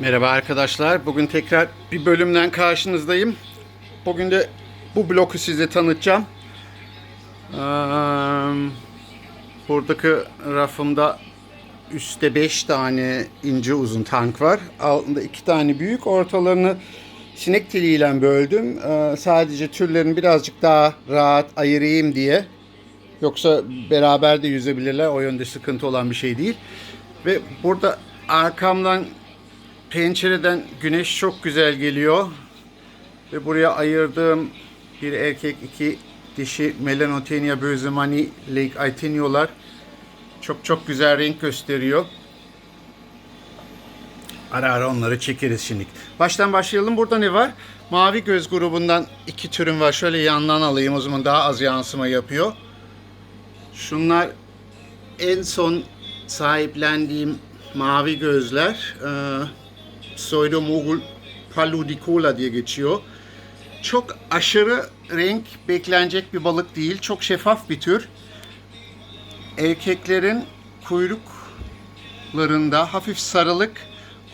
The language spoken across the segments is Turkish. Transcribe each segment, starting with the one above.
Merhaba arkadaşlar. Bugün tekrar bir bölümden karşınızdayım. Bugün de bu bloku size tanıtacağım. Buradaki rafımda üstte 5 tane ince uzun tank var. Altında 2 tane büyük. Ortalarını sinek teliyle böldüm. Sadece türlerini birazcık daha rahat ayırayım diye. Yoksa beraber de yüzebilirler. O yönde sıkıntı olan bir şey değil. Ve burada arkamdan pencereden güneş çok güzel geliyor. Ve buraya ayırdığım bir erkek iki dişi Melanotenia bözemani Lake Aitinio'lar çok çok güzel renk gösteriyor. Ara ara onları çekeriz şimdi. Baştan başlayalım. Burada ne var? Mavi göz grubundan iki türüm var. Şöyle yandan alayım o zaman daha az yansıma yapıyor. Şunlar en son sahiplendiğim mavi gözler. Ee, Pseudomogul paludicola diye geçiyor. Çok aşırı renk beklenecek bir balık değil. Çok şeffaf bir tür. Erkeklerin kuyruklarında hafif sarılık,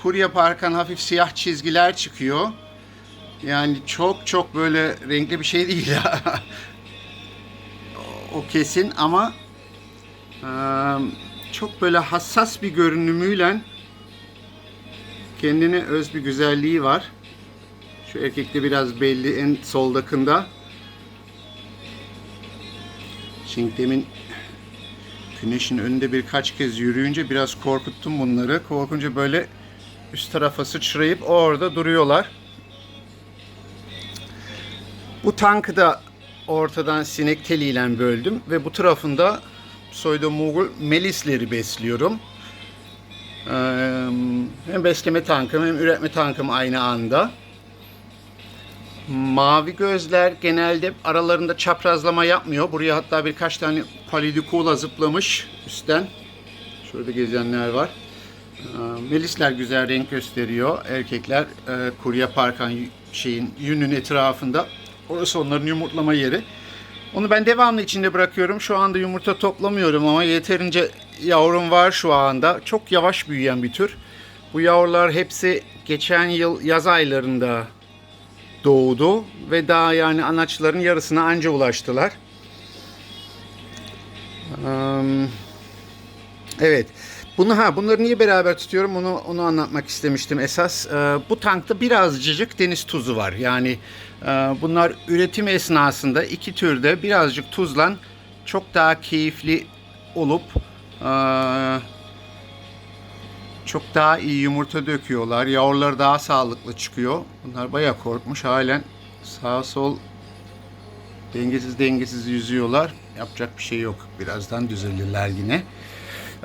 kur yaparken hafif siyah çizgiler çıkıyor. Yani çok çok böyle renkli bir şey değil ya. o kesin ama çok böyle hassas bir görünümüyle kendine öz bir güzelliği var. Şu erkekte biraz belli en soldakında. Şimdi demin güneşin önünde birkaç kez yürüyünce biraz korkuttum bunları. Korkunca böyle üst tarafa sıçrayıp orada duruyorlar. Bu tankı da ortadan sinek teliyle böldüm ve bu tarafında Pseudomogul melisleri besliyorum. Hem besleme tankım hem üretme tankım aynı anda. Mavi gözler genelde aralarında çaprazlama yapmıyor. Buraya hatta birkaç tane palidikola zıplamış üstten. Şurada gezenler var. Melisler güzel renk gösteriyor. Erkekler e, kur yaparken şeyin yünün etrafında. Orası onların yumurtlama yeri. Onu ben devamlı içinde bırakıyorum. Şu anda yumurta toplamıyorum ama yeterince yavrum var şu anda. Çok yavaş büyüyen bir tür. Bu yavrular hepsi geçen yıl yaz aylarında doğdu ve daha yani anaçların yarısına anca ulaştılar. Evet. Bunu ha bunları niye beraber tutuyorum onu onu anlatmak istemiştim esas. Ee, bu tankta birazcık deniz tuzu var. Yani e, bunlar üretim esnasında iki türde birazcık tuzlan çok daha keyifli olup çok daha iyi yumurta döküyorlar. Yavruları daha sağlıklı çıkıyor. Bunlar bayağı korkmuş halen sağ sol dengesiz dengesiz yüzüyorlar. Yapacak bir şey yok. Birazdan düzelirler yine.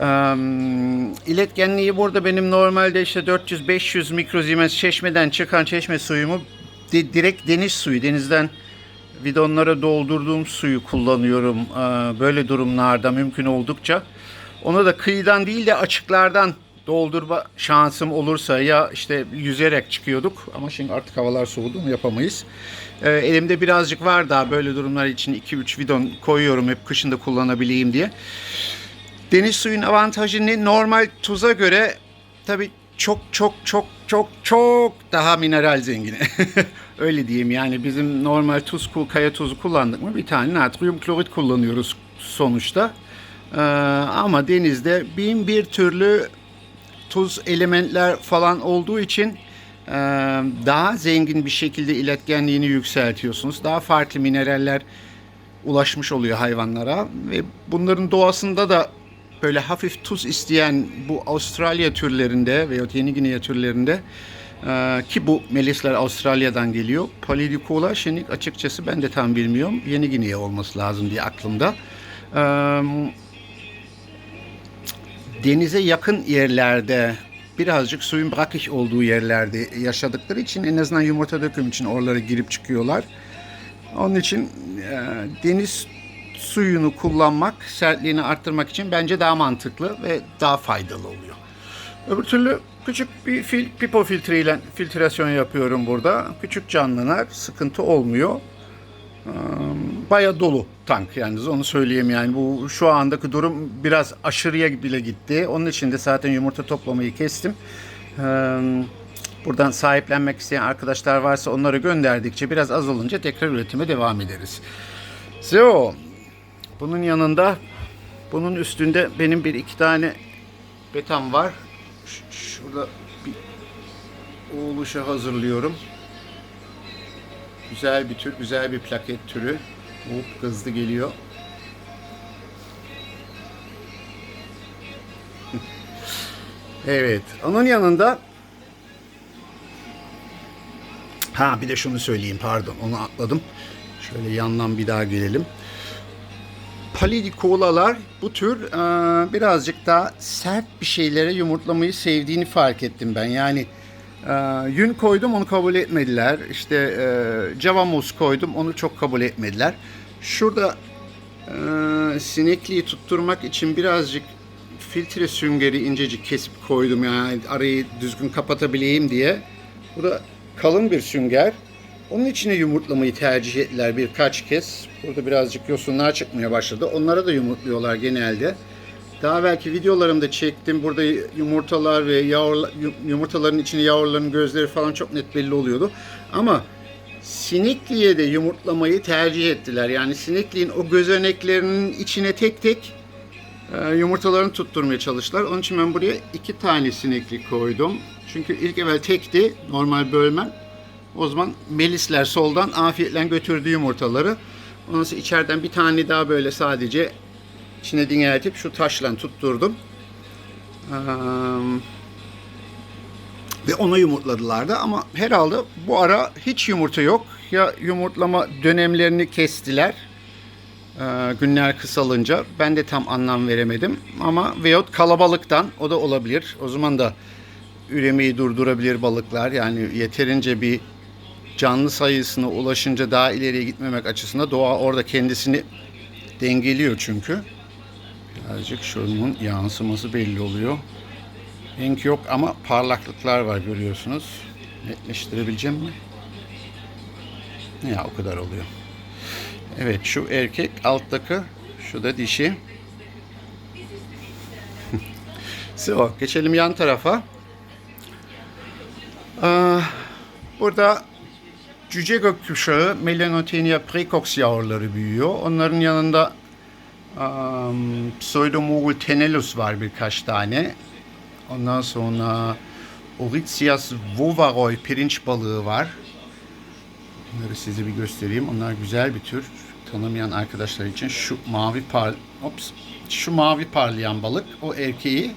Um, iletkenliği burada benim normalde işte 400-500 mikrozimens çeşmeden çıkan çeşme suyumu di- direkt deniz suyu, denizden bidonlara doldurduğum suyu kullanıyorum ee, böyle durumlarda mümkün oldukça. Onu da kıyıdan değil de açıklardan doldurma şansım olursa ya işte yüzerek çıkıyorduk ama şimdi artık havalar soğudu mu yapamayız. Ee, elimde birazcık var daha böyle durumlar için 2-3 bidon koyuyorum hep kışında kullanabileyim diye. Deniz suyun avantajı ne? Normal tuza göre tabii çok çok çok çok çok daha mineral zengini. Öyle diyeyim yani bizim normal tuz, kaya tuzu kullandık mı bir tane natrium klorit kullanıyoruz sonuçta. Ee, ama denizde bin bir türlü tuz elementler falan olduğu için e, daha zengin bir şekilde iletkenliğini yükseltiyorsunuz. Daha farklı mineraller ulaşmış oluyor hayvanlara ve bunların doğasında da böyle hafif tuz isteyen bu Avustralya türlerinde veya Yeni Güney türlerinde e, ki bu melisler Avustralya'dan geliyor. Palidicola şenik açıkçası ben de tam bilmiyorum. Yeni Güney olması lazım diye aklımda. E, denize yakın yerlerde birazcık suyun bırakış olduğu yerlerde yaşadıkları için en azından yumurta döküm için oralara girip çıkıyorlar. Onun için e, deniz suyunu kullanmak, sertliğini arttırmak için bence daha mantıklı ve daha faydalı oluyor. Öbür türlü küçük bir fil, pipo filtreyle filtrasyon yapıyorum burada. Küçük canlılar sıkıntı olmuyor. Ee, Baya dolu tank yani onu söyleyeyim yani bu şu andaki durum biraz aşırıya bile gitti. Onun için de zaten yumurta toplamayı kestim. Ee, Buradan sahiplenmek isteyen arkadaşlar varsa onları gönderdikçe biraz az olunca tekrar üretime devam ederiz. So, bunun yanında bunun üstünde benim bir iki tane betam var. Şurada bir oğluşa hazırlıyorum. Güzel bir tür, güzel bir plaket türü. Hop hızlı geliyor. evet, onun yanında Ha bir de şunu söyleyeyim pardon onu atladım. Şöyle yandan bir daha gelelim. Palidikolalar bu tür birazcık daha sert bir şeylere yumurtlamayı sevdiğini fark ettim ben. Yani e, yün koydum onu kabul etmediler. İşte e, Java muz koydum onu çok kabul etmediler. Şurada e, sinekliği tutturmak için birazcık filtre süngeri incecik kesip koydum yani arayı düzgün kapatabileyim diye. Bu da kalın bir sünger. Onun içine yumurtlamayı tercih ettiler birkaç kez. Burada birazcık yosunlar çıkmaya başladı. Onlara da yumurtluyorlar genelde. Daha belki videolarımda çektim. Burada yumurtalar ve yavrular, yumurtaların içine yavruların gözleri falan çok net belli oluyordu. Ama sinekliğe de yumurtlamayı tercih ettiler. Yani sinekliğin o gözeneklerinin içine tek tek e, yumurtalarını tutturmaya çalıştılar. Onun için ben buraya iki tane sineklik koydum. Çünkü ilk evvel tekti normal bölmem. O zaman melisler soldan afiyetle götürdü yumurtaları. Ondan sonra içeriden bir tane daha böyle sadece içine dingeltip şu taşla tutturdum. Ve ona yumurtladılar da ama herhalde bu ara hiç yumurta yok. Ya yumurtlama dönemlerini kestiler. Günler kısalınca ben de tam anlam veremedim ama veyahut kalabalıktan o da olabilir. O zaman da üremeyi durdurabilir balıklar. Yani yeterince bir canlı sayısına ulaşınca daha ileriye gitmemek açısından doğa orada kendisini dengeliyor çünkü. Birazcık şunun yansıması belli oluyor. Renk yok ama parlaklıklar var görüyorsunuz. Netleştirebileceğim mi? Ya o kadar oluyor. Evet şu erkek alttaki şu da dişi. so, geçelim yan tarafa. Aa, burada cüce gökkuşağı Melanotenia precox yavruları büyüyor. Onların yanında um, Pseudomorul tenellus var birkaç tane. Ondan sonra Oryxias vovaroy pirinç balığı var. Bunları size bir göstereyim. Onlar güzel bir tür. Tanımayan arkadaşlar için şu mavi par ops, şu mavi parlayan balık o erkeği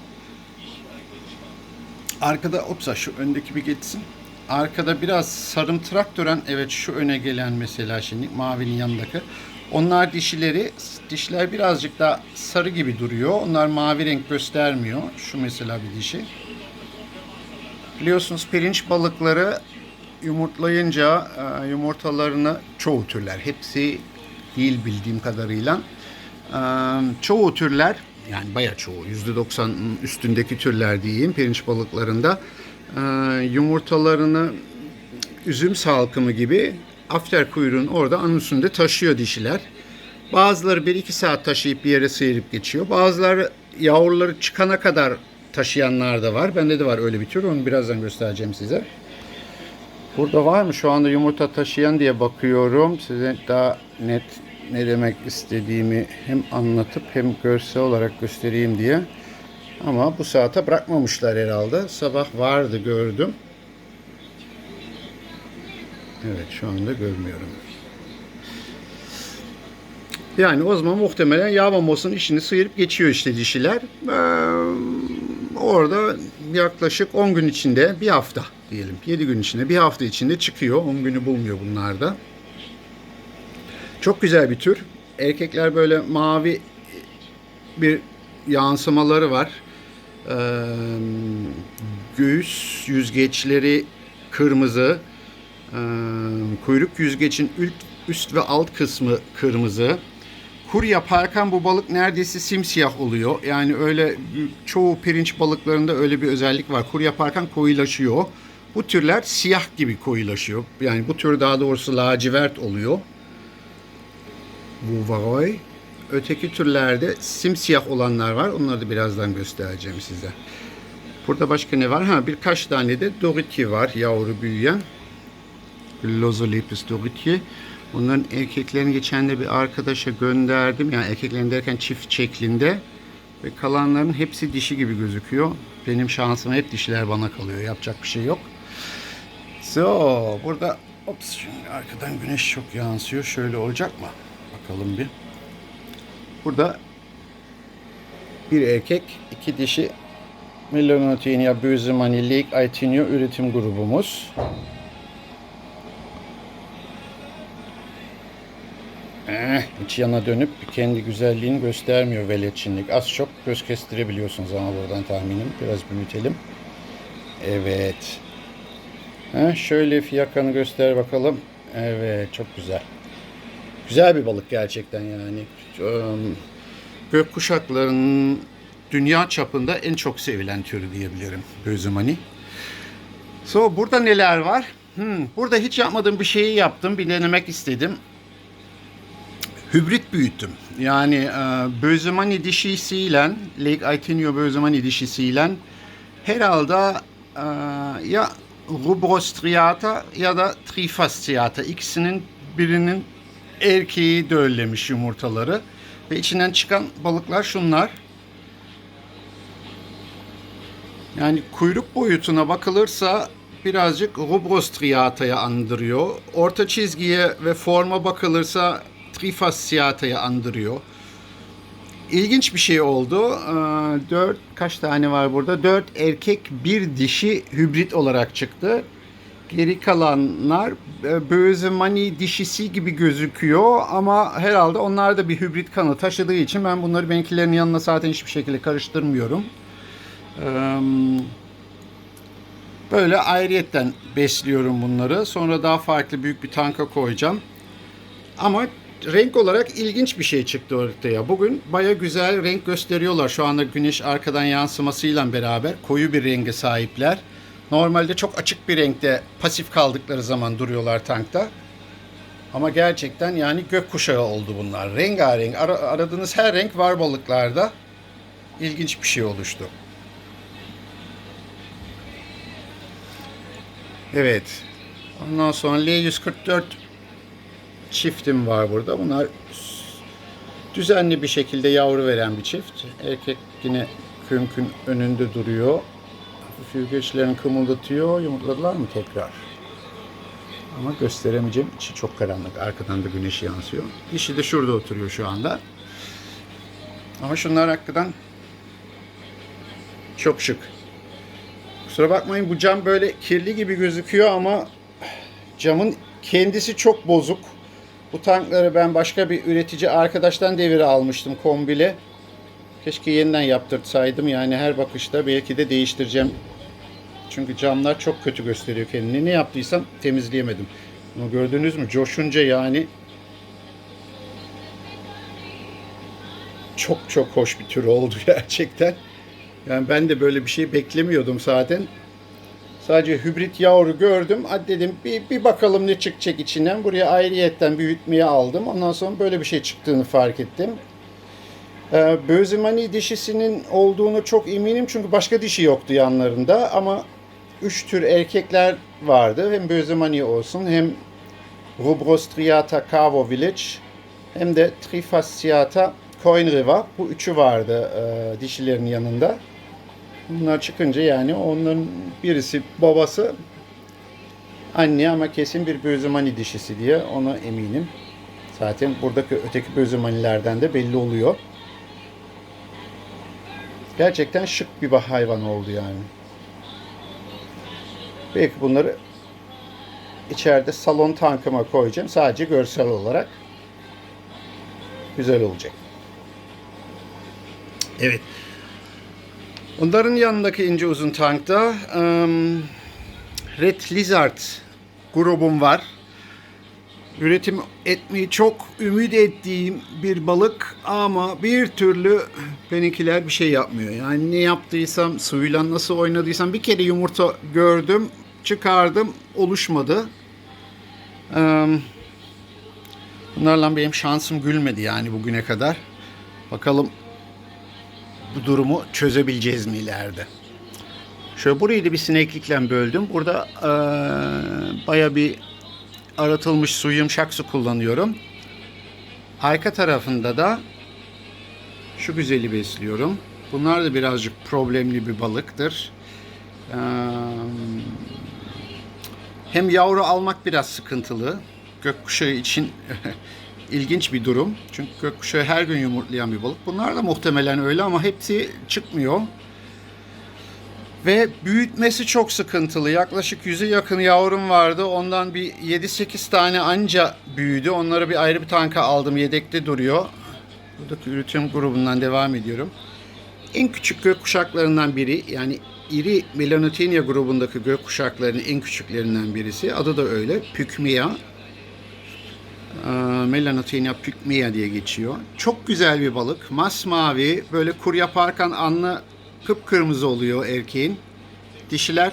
arkada opsa şu öndeki bir geçsin. Arkada biraz sarımtırak duran evet şu öne gelen mesela şimdi mavinin yanındaki. Onlar dişileri dişler birazcık daha sarı gibi duruyor. Onlar mavi renk göstermiyor. Şu mesela bir dişi. Biliyorsunuz pirinç balıkları yumurtlayınca e, yumurtalarını çoğu türler hepsi değil bildiğim kadarıyla e, çoğu türler yani bayağı çoğu %90'ın üstündeki türler diyeyim pirinç balıklarında e, yumurtalarını üzüm salkımı gibi after kuyruğun orada anusunda taşıyor dişiler. Bazıları 1-2 saat taşıyıp bir yere sıyırıp geçiyor. Bazıları yavruları çıkana kadar taşıyanlar da var. Bende de var öyle bir tür. Onu birazdan göstereceğim size. Burada var mı şu anda yumurta taşıyan diye bakıyorum. Size daha net ne demek istediğimi hem anlatıp hem görsel olarak göstereyim diye. Ama bu saate bırakmamışlar herhalde. Sabah vardı gördüm. Evet şu anda görmüyorum. Yani o zaman muhtemelen Yavamos'un işini sıyırıp geçiyor işte dişiler. Ee, orada yaklaşık 10 gün içinde bir hafta diyelim 7 gün içinde bir hafta içinde çıkıyor. 10 günü bulmuyor bunlar da. Çok güzel bir tür. Erkekler böyle mavi bir yansımaları var. Ee, göğüs yüzgeçleri kırmızı. Ee, kuyruk yüzgecin üst, üst ve alt kısmı kırmızı. Kur yaparken bu balık neredeyse simsiyah oluyor. Yani öyle çoğu pirinç balıklarında öyle bir özellik var. Kur yaparken koyulaşıyor. Bu türler siyah gibi koyulaşıyor. Yani bu tür daha doğrusu lacivert oluyor. Bu varoy. Öteki türlerde simsiyah olanlar var. Onları da birazdan göstereceğim size. Burada başka ne var? Ha birkaç tane de doriki var yavru büyüyen. Lozolepis doriki. Bunların erkeklerini geçen de bir arkadaşa gönderdim. Yani erkeklerini derken çift şeklinde. Ve kalanların hepsi dişi gibi gözüküyor. Benim şansım hep dişiler bana kalıyor. Yapacak bir şey yok. So, burada ops şimdi arkadan güneş çok yansıyor. Şöyle olacak mı? Bakalım bir. Burada bir erkek, iki dişi Melanotinia Bözemani Lake Aitinio üretim grubumuz. Eh, iç yana dönüp kendi güzelliğini göstermiyor veletçinlik. Az çok göz kestirebiliyorsunuz ama buradan tahminim. Biraz büyütelim. Evet. Heh, şöyle fiyakanı göster bakalım. Evet çok güzel. Güzel bir balık gerçekten yani. Eee, Gökkuşaklarının dünya çapında en çok sevilen türü diyebilirim. Bözümani. So burada neler var? Hmm, burada hiç yapmadığım bir şeyi yaptım. Bir denemek istedim. Hübrit büyüttüm. Yani e, Bözümani dişisiyle Lake Aitinio Bözümani dişisiyle herhalde e, ya Rubrostriata ya da Trifasciata ikisinin birinin erkeği döllemiş yumurtaları ve içinden çıkan balıklar şunlar. Yani kuyruk boyutuna bakılırsa birazcık Rubrostriata'ya andırıyor. Orta çizgiye ve forma bakılırsa Trifasciata'ya andırıyor. İlginç bir şey oldu. Ee, Dört, kaç tane var burada? Dört erkek, bir dişi hübrit olarak çıktı. Geri kalanlar e, Bözemani dişisi gibi gözüküyor ama herhalde onlar da bir hübrit kanı taşıdığı için ben bunları benimkilerin yanına zaten hiçbir şekilde karıştırmıyorum. Ee, Böyle ayrıyetten besliyorum bunları. Sonra daha farklı büyük bir tanka koyacağım. Ama renk olarak ilginç bir şey çıktı ortaya. Bugün baya güzel renk gösteriyorlar. Şu anda güneş arkadan yansımasıyla beraber koyu bir renge sahipler. Normalde çok açık bir renkte pasif kaldıkları zaman duruyorlar tankta. Ama gerçekten yani gökkuşağı oldu bunlar. Rengarenk. Ara- aradığınız her renk var balıklarda. İlginç bir şey oluştu. Evet. Ondan sonra L144 çiftim var burada. Bunlar düzenli bir şekilde yavru veren bir çift. Erkek yine künkün önünde duruyor. Hafif yüzgeçlerini kımıldatıyor. Yumurtladılar mı tekrar? Ama gösteremeyeceğim. İçi çok karanlık. Arkadan da güneş yansıyor. Dişi de şurada oturuyor şu anda. Ama şunlar hakikaten çok şık. Kusura bakmayın bu cam böyle kirli gibi gözüküyor ama camın kendisi çok bozuk. Bu tankları ben başka bir üretici arkadaştan devir almıştım kombile. Keşke yeniden yaptırsaydım yani her bakışta belki de değiştireceğim. Çünkü camlar çok kötü gösteriyor kendini. Ne yaptıysam temizleyemedim. Ama gördünüz mü? Coşunca yani çok çok hoş bir tür oldu gerçekten. Yani ben de böyle bir şey beklemiyordum zaten. Sadece hibrit yavru gördüm. Hadi dedim bir, bir bakalım ne çıkacak içinden. Buraya ayrıyetten büyütmeye aldım. Ondan sonra böyle bir şey çıktığını fark ettim. Ee, Bözemani dişisinin olduğunu çok eminim çünkü başka dişi yoktu yanlarında ama üç tür erkekler vardı. Hem Bözemani olsun hem Rubrostriata Cavo Village hem de Trifasciata Coin River. Bu üçü vardı e, dişilerin yanında. Bunlar çıkınca yani onların birisi babası anne ama kesin bir Bözemani dişisi diye ona eminim. Zaten buradaki öteki Bözemanilerden de belli oluyor. Gerçekten şık bir hayvan oldu yani. Belki bunları içeride salon tankıma koyacağım. Sadece görsel olarak güzel olacak. Evet. Onların yanındaki ince uzun tankta um, Red Lizard grubum var. Üretim etmeyi çok ümit ettiğim bir balık ama bir türlü benimkiler bir şey yapmıyor. Yani ne yaptıysam, suyla nasıl oynadıysam bir kere yumurta gördüm, çıkardım, oluşmadı. Um, bunlarla benim şansım gülmedi yani bugüne kadar. Bakalım bu durumu çözebileceğiz mi ileride? Şöyle burayı da bir sineklikle böldüm. Burada eee baya bir aratılmış su, yumuşak su kullanıyorum. Arka tarafında da şu güzeli besliyorum. Bunlar da birazcık problemli bir balıktır. Eee, hem yavru almak biraz sıkıntılı. Gökkuşağı için ilginç bir durum. Çünkü gökkuşağı her gün yumurtlayan bir balık. Bunlar da muhtemelen öyle ama hepsi çıkmıyor. Ve büyütmesi çok sıkıntılı. Yaklaşık yüze yakın yavrum vardı. Ondan bir 7-8 tane anca büyüdü. Onları bir ayrı bir tanka aldım. Yedekte duruyor. Buradaki üretim grubundan devam ediyorum. En küçük gökkuşaklarından biri yani iri Melanotaenia grubundaki gökkuşaklarının en küçüklerinden birisi. Adı da öyle. Pygmea. Ee, Melanotaenia pygmea diye geçiyor. Çok güzel bir balık. Masmavi. Böyle kur yaparken anlı kıpkırmızı oluyor erkeğin. Dişiler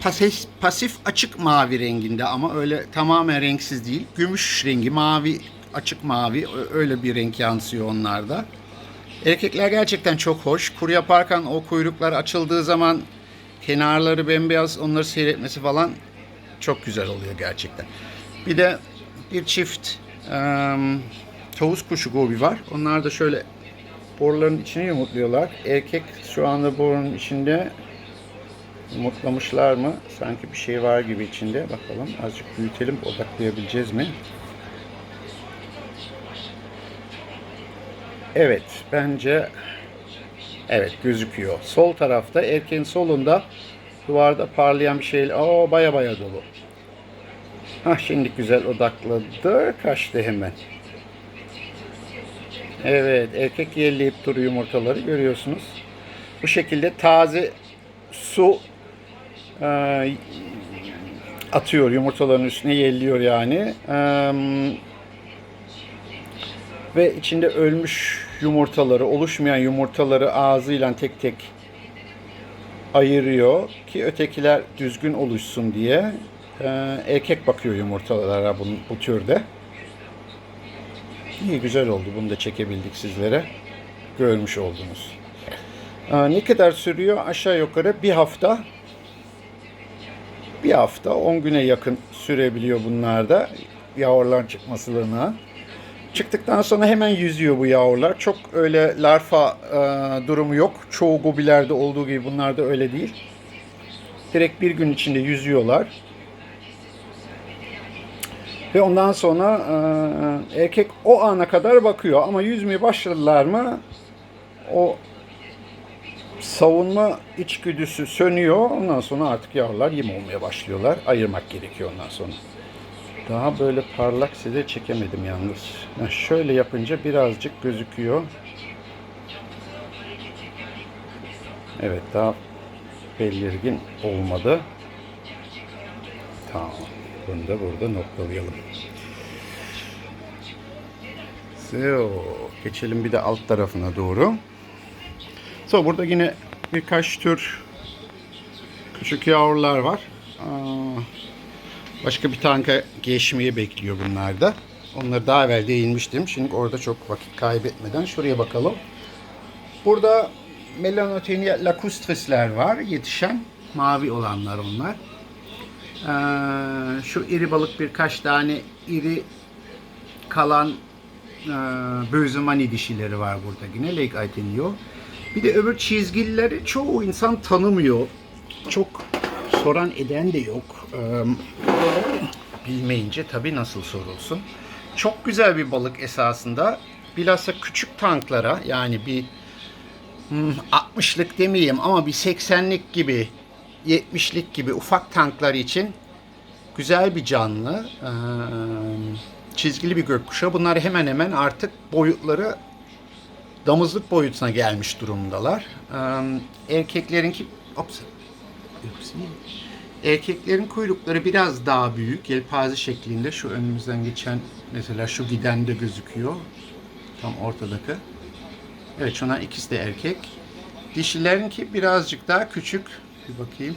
pasif, pasif açık mavi renginde ama öyle tamamen renksiz değil. Gümüş rengi, mavi, açık mavi öyle bir renk yansıyor onlarda. Erkekler gerçekten çok hoş. Kur yaparken o kuyruklar açıldığı zaman kenarları bembeyaz onları seyretmesi falan çok güzel oluyor gerçekten. Bir de bir çift em, tavus kuşu gobi var. Onlar da şöyle boruların içine yumurtluyorlar. Erkek şu anda borunun içinde yumurtlamışlar mı? Sanki bir şey var gibi içinde. Bakalım azıcık büyütelim odaklayabileceğiz mi? Evet bence evet gözüküyor. Sol tarafta erkeğin solunda duvarda parlayan bir şey. Aa baya baya dolu. Hah şimdi güzel odakladı. Kaçtı hemen. Evet, erkek yerleyip duruyor yumurtaları görüyorsunuz. Bu şekilde taze su e, atıyor yumurtaların üstüne yelliyor yani. E, ve içinde ölmüş yumurtaları, oluşmayan yumurtaları ağzıyla tek tek ayırıyor ki ötekiler düzgün oluşsun diye. E, erkek bakıyor yumurtalara bu, bu türde. İyi güzel oldu. Bunu da çekebildik sizlere. Görmüş oldunuz. Aa, ne kadar sürüyor? Aşağı yukarı bir hafta. Bir hafta 10 güne yakın sürebiliyor bunlarda. Yavrular çıkmasına. Çıktıktan sonra hemen yüzüyor bu yavrular. Çok öyle larfa e, durumu yok. Çoğu gobilerde olduğu gibi bunlarda öyle değil. Direkt bir gün içinde yüzüyorlar. Ve ondan sonra e, erkek o ana kadar bakıyor ama yüzmeye başladılar mı o savunma içgüdüsü sönüyor. Ondan sonra artık yavrular yem olmaya başlıyorlar. Ayırmak gerekiyor ondan sonra. Daha böyle parlak size çekemedim yalnız. Ha, şöyle yapınca birazcık gözüküyor. Evet daha belirgin olmadı. Tamam. Bunu da burada noktalayalım. So, geçelim bir de alt tarafına doğru. So, burada yine birkaç tür küçük yavrular var. Başka bir tanka geçmeyi bekliyor bunlar da. Onları daha evvel değinmiştim. Şimdi orada çok vakit kaybetmeden şuraya bakalım. Burada Melanotaenia lacustrisler var. Yetişen mavi olanlar onlar. Ee, şu iri balık birkaç tane iri kalan e, Bözemani dişileri var burada yine Lake Aitenio. Bir de öbür çizgilileri çoğu insan tanımıyor. Çok soran eden de yok. Ee, bilmeyince tabii nasıl sorulsun. Çok güzel bir balık esasında. Bilhassa küçük tanklara yani bir hmm, 60'lık demeyeyim ama bir 80'lik gibi 70'lik gibi ufak tanklar için güzel bir canlı. Çizgili bir gökkuşağı. Bunlar hemen hemen artık boyutları damızlık boyutuna gelmiş durumdalar. Ee, erkeklerinki ops, erkeklerin kuyrukları biraz daha büyük. Yelpaze şeklinde. Şu önümüzden geçen mesela şu giden de gözüküyor. Tam ortadaki. Evet şunlar ikisi de erkek. Dişilerinki birazcık daha küçük. Bir bakayım.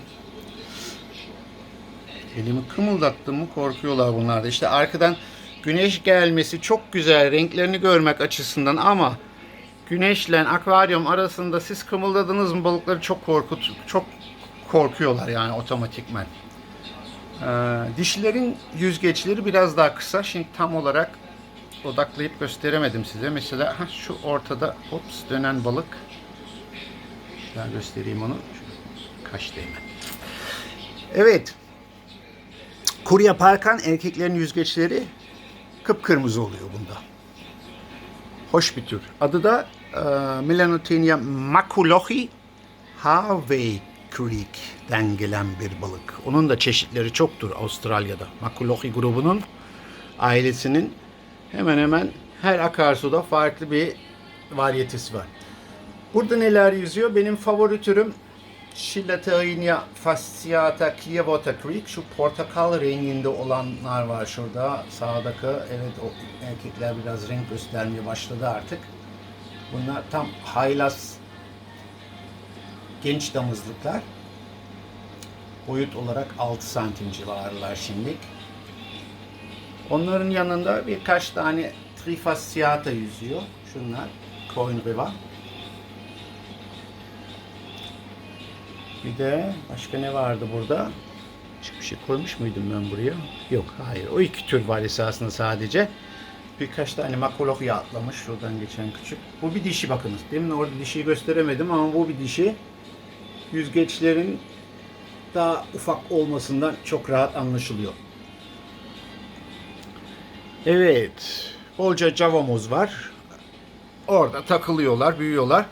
Elimi kımıldattım mı korkuyorlar bunlar da. İşte arkadan güneş gelmesi çok güzel renklerini görmek açısından ama güneşle akvaryum arasında siz kımıldadınız mı balıkları çok korkut çok korkuyorlar yani otomatikman. Ee, dişilerin yüzgeçleri biraz daha kısa. Şimdi tam olarak odaklayıp gösteremedim size. Mesela ha, şu ortada hops dönen balık. Daha göstereyim onu. Kaç değme. Evet. Kuru yaparken erkeklerin yüzgeçleri kıpkırmızı oluyor bunda. Hoş bir tür. Adı da e, Melanotaenia maculohi Harvey Creek'den gelen bir balık. Onun da çeşitleri çoktur Avustralya'da. Maculohi grubunun ailesinin hemen hemen her akarsuda farklı bir varyetesi var. Burada neler yüzüyor? Benim favori türüm Shilaterinia fasciata Kievota Creek. Şu portakal renginde olanlar var şurada. Sağdaki evet o erkekler biraz renk göstermeye başladı artık. Bunlar tam haylaz genç damızlıklar. Boyut olarak 6 santim civarılar şimdilik. Onların yanında birkaç tane Trifasciata yüzüyor. Şunlar. Coin River. Bir de başka ne vardı burada? Başka bir şey koymuş muydum ben buraya? Yok, hayır. O iki tür var esasında sadece. Birkaç tane makolokya atlamış şuradan geçen küçük. Bu bir dişi bakınız. Demin orada dişiyi gösteremedim ama bu bir dişi. Yüzgeçlerin daha ufak olmasından çok rahat anlaşılıyor. Evet. Bolca cavamoz var. Orada takılıyorlar, büyüyorlar.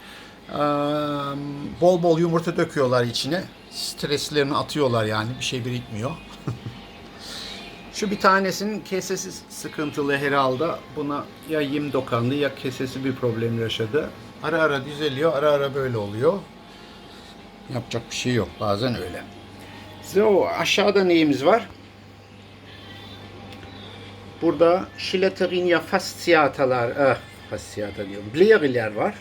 Bol bol yumurta döküyorlar içine. Streslerini atıyorlar yani. Bir şey birikmiyor. Şu bir tanesinin kesesi sıkıntılı herhalde. Buna ya yem dokandı ya kesesi bir problem yaşadı. Ara ara düzeliyor, ara ara böyle oluyor. Yapacak bir şey yok. Bazen öyle. So, aşağıda neyimiz var? Burada Schilterinia fasciatalar, ah, fasciata diyorum, Bleriler var.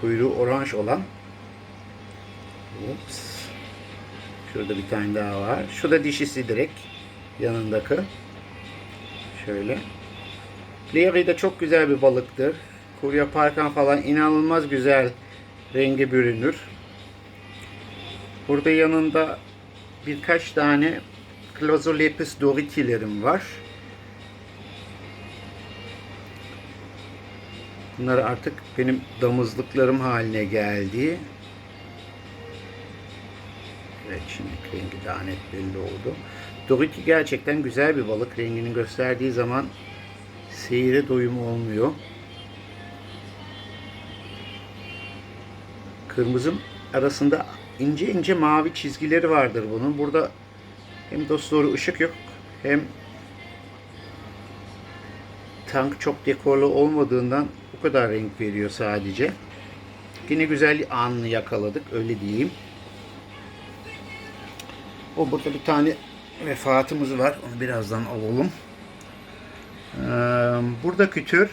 Kuyruğu oranj olan. Ups. Şurada bir tane daha var. Şu da dişisi direkt yanındaki. Şöyle. Bleri de çok güzel bir balıktır. Kur yaparken falan inanılmaz güzel rengi bürünür. Burada yanında birkaç tane Clazolepis doritilerim var. Bunlar artık benim damızlıklarım haline geldi. Evet şimdi rengi daha net belli oldu. Doriti gerçekten güzel bir balık. Rengini gösterdiği zaman seyire doyum olmuyor. Kırmızım arasında ince ince mavi çizgileri vardır bunun. Burada hem dost doğru ışık yok hem tank çok dekorlu olmadığından bu kadar renk veriyor sadece. Yine güzel anını yakaladık öyle diyeyim. O burada bir tane vefatımız var. Onu birazdan alalım. Ee, buradaki tür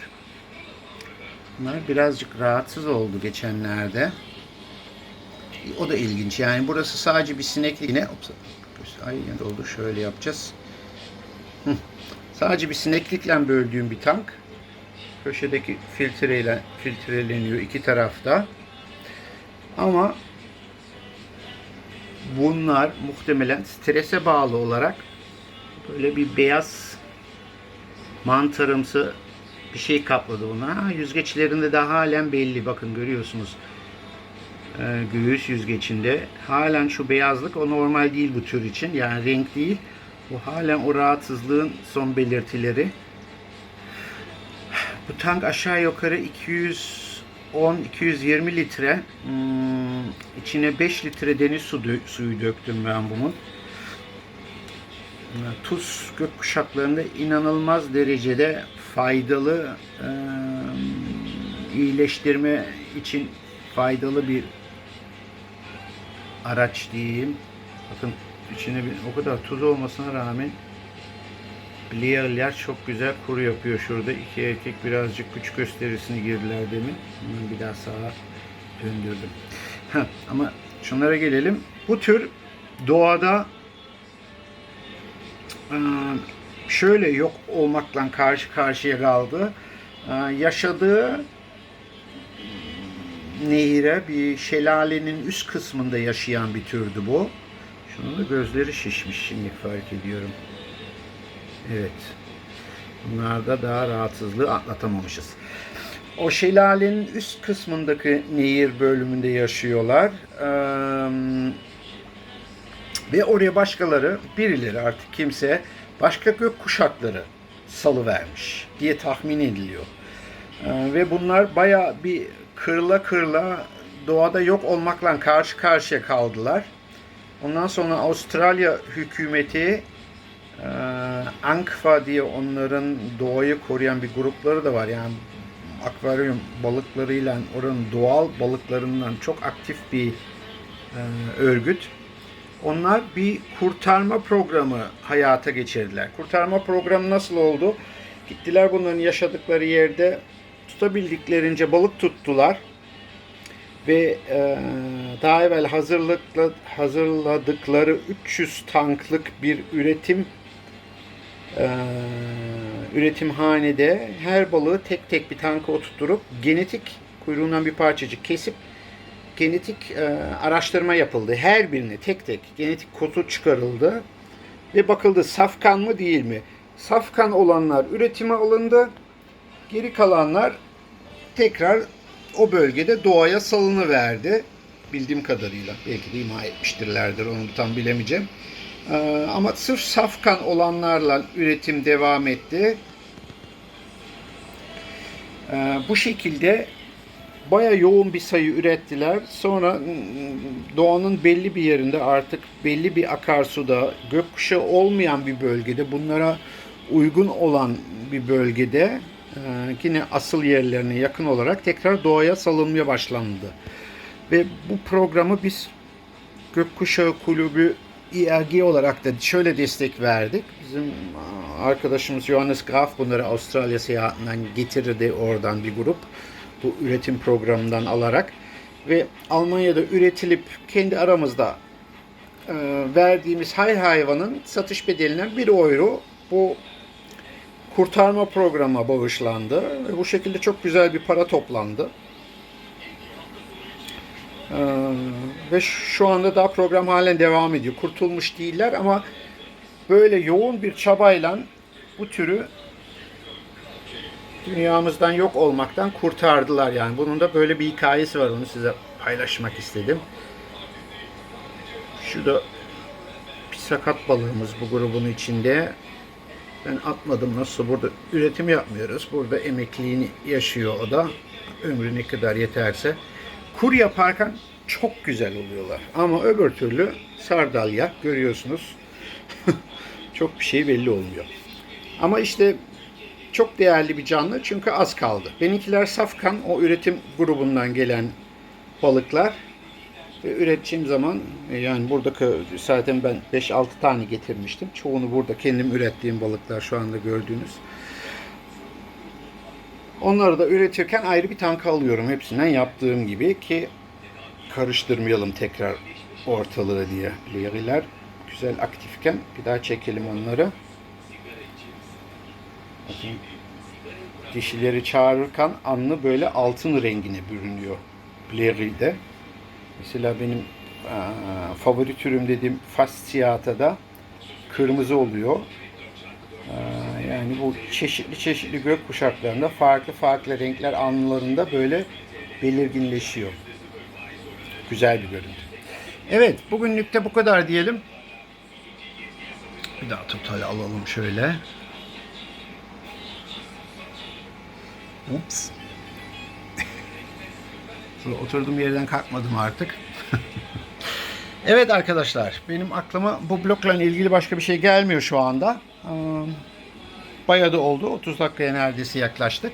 bunlar birazcık rahatsız oldu geçenlerde. O da ilginç. Yani burası sadece bir sineklik. Yine ay oldu. Şöyle yapacağız. Hı. Sadece bir sineklikle böldüğüm bir tank. Köşedeki filtreyle filtreleniyor iki tarafta. Ama bunlar muhtemelen strese bağlı olarak böyle bir beyaz mantarımsı bir şey kapladı bunu. Ha, yüzgeçlerinde de halen belli. Bakın görüyorsunuz. Ee, göğüs yüzgeçinde. Halen şu beyazlık o normal değil bu tür için. Yani renk değil. Bu halen o rahatsızlığın son belirtileri. Bu tank aşağı yukarı 210-220 litre. Hmm, içine 5 litre deniz su suyu döktüm ben bunun. Tuz gökkuşaklarında inanılmaz derecede faydalı e, iyileştirme için faydalı bir araç diyeyim. Bakın içine bir, o kadar tuz olmasına rağmen Blierler çok güzel kuru yapıyor şurada. İki erkek birazcık güç gösterisini girdiler demin. Bir daha sağa döndürdüm. Ama şunlara gelelim. Bu tür doğada eee, şöyle yok olmakla karşı karşıya kaldı. Yaşadığı nehire bir şelalenin üst kısmında yaşayan bir türdü bu. Şunun da gözleri şişmiş şimdi fark ediyorum. Evet. Bunlarda daha rahatsızlığı atlatamamışız. O şelalenin üst kısmındaki nehir bölümünde yaşıyorlar. Ee, ve oraya başkaları, birileri artık kimse başka gök kuşakları salı vermiş diye tahmin ediliyor. Ee, ve bunlar baya bir kırla kırla doğada yok olmakla karşı karşıya kaldılar. Ondan sonra Avustralya hükümeti e, Ankfa diye onların doğayı koruyan bir grupları da var. Yani akvaryum balıklarıyla oranın doğal balıklarından çok aktif bir e, örgüt. Onlar bir kurtarma programı hayata geçirdiler. Kurtarma programı nasıl oldu? Gittiler bunların yaşadıkları yerde tutabildiklerince balık tuttular ve e, daha evvel hazırlıkla hazırladıkları 300 tanklık bir üretim e, üretimhanede her balığı tek tek bir tanka oturtturup genetik kuyruğundan bir parçacık kesip genetik e, araştırma yapıldı. Her birine tek tek genetik kodu çıkarıldı ve bakıldı safkan mı değil mi? Safkan olanlar üretime alındı. Geri kalanlar tekrar o bölgede doğaya salını verdi. Bildiğim kadarıyla. Belki de imha etmiştirlerdir onu tam bilemeyeceğim. Ee, ama sırf safkan olanlarla üretim devam etti. Ee, bu şekilde baya yoğun bir sayı ürettiler. Sonra mm, doğanın belli bir yerinde artık belli bir akarsuda gökkuşağı olmayan bir bölgede bunlara uygun olan bir bölgede e, yine asıl yerlerine yakın olarak tekrar doğaya salınmaya başlandı. Ve bu programı biz Gökkuşağı Kulübü IRG olarak da şöyle destek verdik. Bizim arkadaşımız Johannes Graf bunları Avustralya seyahatinden getirdi oradan bir grup. Bu üretim programından alarak. Ve Almanya'da üretilip kendi aramızda e, verdiğimiz her hayvanın satış bedelinden 1 euro bu kurtarma programa bağışlandı. Ve bu şekilde çok güzel bir para toplandı. Ee, ve şu anda daha program halen devam ediyor. Kurtulmuş değiller ama böyle yoğun bir çabayla bu türü dünyamızdan yok olmaktan kurtardılar yani. Bunun da böyle bir hikayesi var. Onu size paylaşmak istedim. Şu da bir sakat balığımız bu grubun içinde. Ben atmadım nasıl burada üretim yapmıyoruz. Burada emekliliğini yaşıyor o da. Ömrü ne kadar yeterse. Kur yaparken çok güzel oluyorlar. Ama öbür türlü sardalya görüyorsunuz. çok bir şey belli olmuyor. Ama işte çok değerli bir canlı çünkü az kaldı. Benimkiler safkan o üretim grubundan gelen balıklar. Üreteceğim zaman e, yani buradaki zaten ben 5-6 tane getirmiştim. Çoğunu burada kendim ürettiğim balıklar şu anda gördüğünüz. Onları da üretirken ayrı bir tanka alıyorum hepsinden yaptığım gibi ki karıştırmayalım tekrar ortalığı diye. Leriler güzel aktifken bir daha çekelim onları. Bakın dişileri çağırırken anlı böyle altın rengine bürünüyor Blairy'de. Mesela benim aa, favori türüm dediğim fasciata da kırmızı oluyor. Yani bu çeşitli çeşitli gök kuşaklarında farklı farklı renkler anlarında böyle belirginleşiyor. Güzel bir görüntü. Evet, bugünlük de bu kadar diyelim. Bir daha total alalım şöyle. Ups. Oturduğum yerden kalkmadım artık. evet arkadaşlar, benim aklıma bu blokla ilgili başka bir şey gelmiyor şu anda. Bayağı da oldu. 30 dakikaya neredeyse yaklaştık.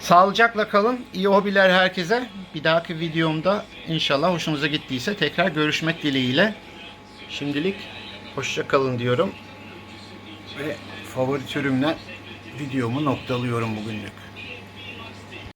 Sağlıcakla kalın. İyi hobiler herkese. Bir dahaki videomda inşallah hoşunuza gittiyse tekrar görüşmek dileğiyle. Şimdilik hoşça kalın diyorum. Ve favori türümle videomu noktalıyorum bugünlük.